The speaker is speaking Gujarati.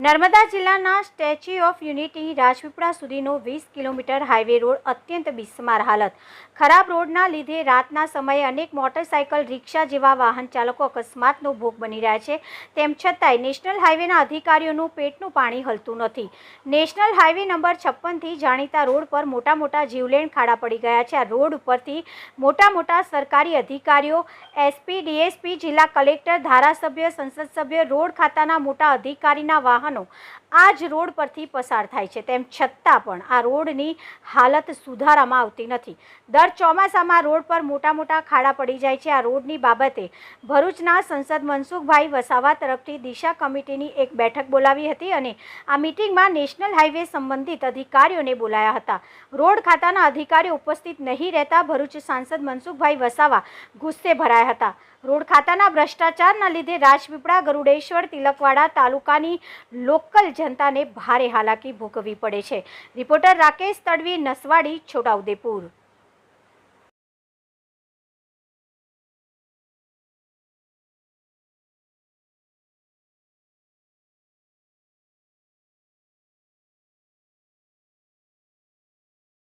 નર્મદા જિલ્લાના સ્ટેચ્યુ ઓફ યુનિટી રાજપીપળા સુધીનો વીસ કિલોમીટર હાઈવે રોડ અત્યંત બિસ્માર હાલત. ખરાબ રોડના લીધે રાતના સમયે અનેક મોટરસાયકલ રિક્ષા જેવા વાહન ચાલકો અકસ્માતનો ભોગ બની રહ્યા છે. તેમ છતાંય નેશનલ હાઈવેના અધિકારીઓનું પેટનું પાણી હલતું નથી. નેશનલ હાઈવે નંબર છપ્પનથી જાણીતા રોડ પર મોટા મોટા જીવલેણ ખાડા પડી ગયા છે. આ રોડ ઉપરથી મોટા મોટા સરકારી અધિકારીઓ, એસપી, ડીએસપી, જિલ્લા કલેક્ટર, ધારાસભ્ય, સંસદ સભ્ય, રોડ ખાતાના મોટા અધિકારીના વાહનો આ જ રોડ પરથી પસાર થાય છે, તેમ છતાં પણ આ રોડની હાલત સુધારામાં આવતી નથી. દર ચોમાસામાં રોડ પર મોટા મોટા ખાડા પડી જાય છે. આ રોડની બાબતે ભરૂચના સંસદ મનસુખભાઈ વસાવા તરફથી દિશા કમિટીની એક બેઠક બોલાવી હતી અને આ મિટિંગમાં નેશનલ હાઈવે સંબંધિત અધિકારીઓને બોલાયા હતા. રોડ ખાતાના અધિકારીઓ ઉપસ્થિત નહીં રહેતા ભરૂચ સાંસદ મનસુખભાઈ વસાવા ગુસ્સે ભરાયા હતા. રોડ ખાતાના ભ્રષ્ટાચારના લીધે રાજપીપળા, ગરુડેશ્વર, તિલકવાડા તાલુકાની લોકલ જનતાને ભારે હાલાકી ભોગવવી પડે છે. રિપોર્ટર રાકેશ તડવી નસવાડી છોટાઉદેપુર.